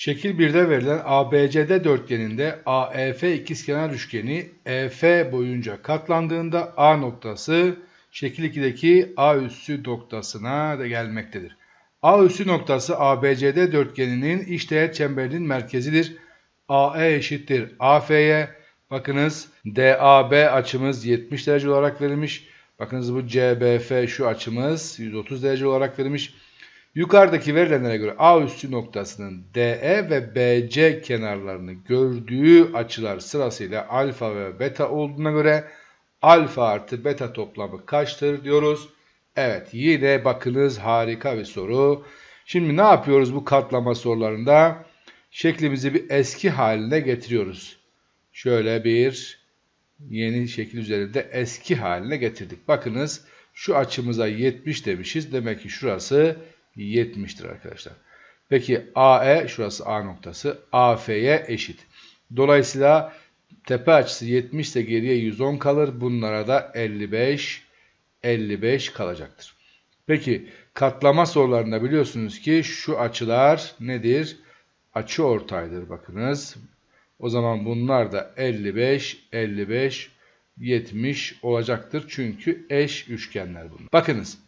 Şekil 1'de verilen ABCD dörtgeninde AEF ikizkenar üçgeni EF boyunca katlandığında A noktası şekil 2'deki A üssü noktasına da gelmektedir. A üssü noktası ABCD dörtgeninin işteğet çemberinin merkezidir. AE eşittir AF'ye. Bakınız DAB açımız 70 derece olarak verilmiş. Bakınız bu CBF şu açımız 130 derece olarak verilmiş. Yukarıdaki verilenlere göre A üssü noktasının DE ve BC kenarlarını gördüğü açılar sırasıyla alfa ve beta olduğuna göre alfa artı beta toplamı kaçtır diyoruz. Evet yine bakınız harika bir soru. Şimdi ne yapıyoruz bu katlama sorularında? Şeklimizi bir eski haline getiriyoruz. Şöyle bir yeni şekil üzerinde eski haline getirdik. Bakınız şu açımıza 70 demişiz. Demek ki şurası 70'tir arkadaşlar. Peki AE şurası A noktası AF'ye eşit. Dolayısıyla tepe açısı 70 ise geriye 110 kalır. Bunlara da 55 55 kalacaktır. Peki katlama sorularında biliyorsunuz ki şu açılar nedir? Açı ortaydır bakınız. O zaman bunlar da 55 55 70 olacaktır. Çünkü eş üçgenler bunlar. Bakınız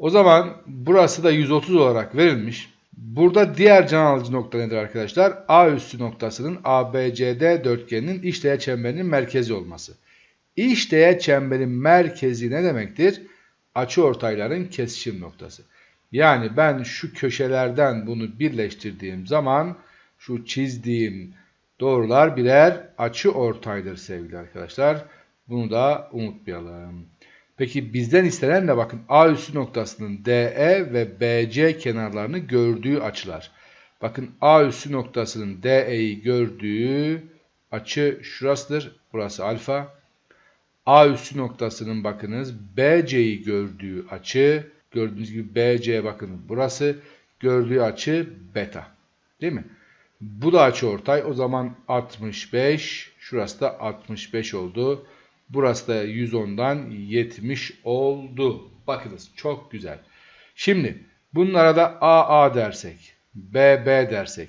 o zaman burası da 130 olarak verilmiş. Burada diğer can alıcı nokta nedir arkadaşlar? A üssü noktasının ABCD dörtgeninin işteğet çemberinin merkezi olması. İşteğet çemberin merkezi ne demektir? Açı ortayların kesişim noktası. Yani ben şu köşelerden bunu birleştirdiğim zaman şu çizdiğim doğrular birer açı ortaydır sevgili arkadaşlar. Bunu da unutmayalım. Peki bizden istenen de bakın A üssü noktasının DE ve BC kenarlarını gördüğü açılar. Bakın A üssü noktasının DE'yi gördüğü açı şurasıdır. Burası alfa. A üssü noktasının bakınız BC'yi gördüğü açı. Gördüğünüz gibi BC bakın burası. Gördüğü açı beta. Değil mi? Bu da açı ortay. O zaman 65. Şurası da 65 oldu. Burası da 110'dan 70 oldu. Bakınız çok güzel. Şimdi bunlara da AA dersek, BB dersek.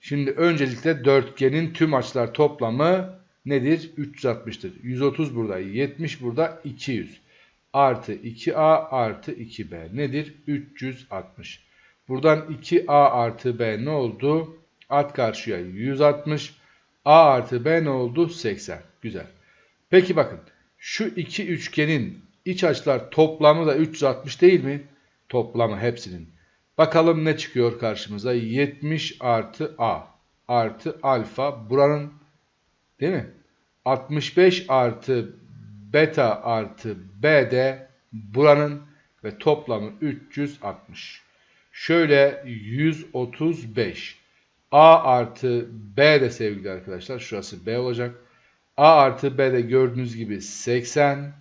Şimdi öncelikle dörtgenin tüm açılar toplamı nedir? 360'tır. 130 burada, 70 burada, 200. Artı 2A artı 2B nedir? 360. Buradan 2A artı B ne oldu? At karşıya 160. A artı B ne oldu? 80. Güzel. Peki bakın şu iki üçgenin iç açılar toplamı da 360 değil mi? Toplamı hepsinin. Bakalım ne çıkıyor karşımıza? 70 artı A artı alfa buranın değil mi? 65 artı beta artı B de buranın ve toplamı 360. Şöyle 135. A artı B de sevgili arkadaşlar. Şurası B olacak. A artı B de gördüğünüz gibi 80.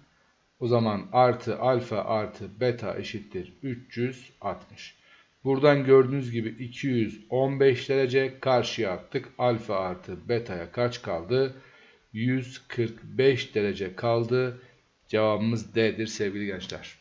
O zaman artı alfa artı beta eşittir 360. Buradan gördüğünüz gibi 215 derece karşıya attık. Alfa artı beta'ya kaç kaldı? 145 derece kaldı. Cevabımız D'dir sevgili gençler.